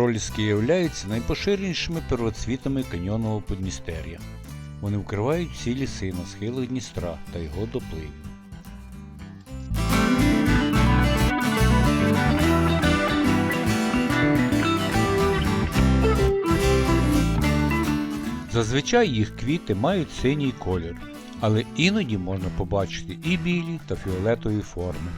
Проліски являються найпоширенішими первоцвітами каньйонного Подністер'я. Вони вкривають всі ліси на схилах Дністра та його доплив. Зазвичай їх квіти мають синій колір, але іноді можна побачити і білі та фіолетові форми.